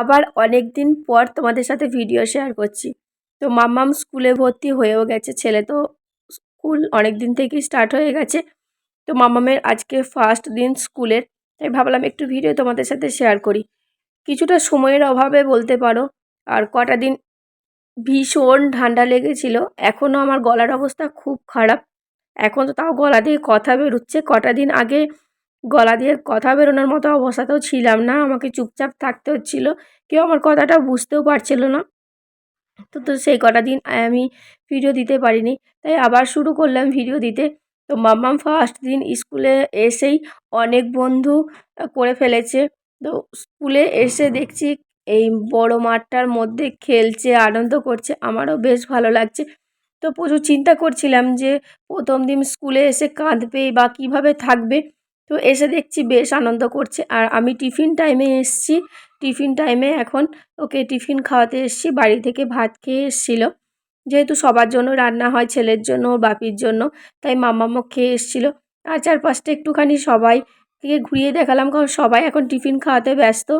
আবার অনেক দিন পর তোমাদের সাথে ভিডিও শেয়ার করছি। তো মাম্মাম স্কুলে ভর্তি হয়েও গেছে, ছেলে তো স্কুল অনেক দিন থেকেই স্টার্ট হয়ে গেছে। তো মাম্মামের আজকে ফার্স্ট দিন স্কুলের তাই ভাবলাম একটু ভিডিও তোমাদের সাথে শেয়ার করি। কিছুটা সময়ের অভাবে বলতে পারো, আর কটা দিন ভীষণ ঠান্ডা লেগেছিল এখনও আমার গলার অবস্থা খুব খারাপ। এখন তো তাও গলা দিয়ে কথা বেরোচ্ছে, কটা দিন আগে গলা দিয়ে কথা বেরোনোর মতো অবস্থাতেও ছিলাম না। আমাকে চুপচাপ থাকতে হচ্ছিল। কেউ আমার কথাটা বুঝতেও পারছিল না। তো তো সেই কটা দিন আমি ভিডিও দিতে পারিনি। তাই আবার শুরু করলাম ভিডিও দিতে। তো মাম্মাম ফার্স্ট দিন স্কুলে এসেই অনেক বন্ধু করে ফেলেছে। তো স্কুলে এসে দেখছি এই বড় মাঠটার মধ্যে খেলছে, আনন্দ করছে। আমারও বেশ ভালো লাগছে। তো প্রচুর চিন্তা করছিলাম যে প্রথম দিন স্কুলে এসে কাঁদবে বা কীভাবে থাকবে। তো এসে দেখছি বেশ আনন্দ করছে। আর আমি টিফিন টাইমে এসছি। টিফিন টাইমে এখন ওকে টিফিন খাওয়াতে এসছি। বাড়ি থেকে ভাত খেয়ে এসেছিল। যেহেতু সবার জন্য রান্না হয়, ছেলের জন্য, বাপির জন্য, তাই মামামো খেয়ে এসেছিল। আর চারপাশটা একটুখানি সবাই থেকে ঘুরিয়ে দেখালাম। কারণ সবাই এখন টিফিন খাওয়াতে ব্যস্ত।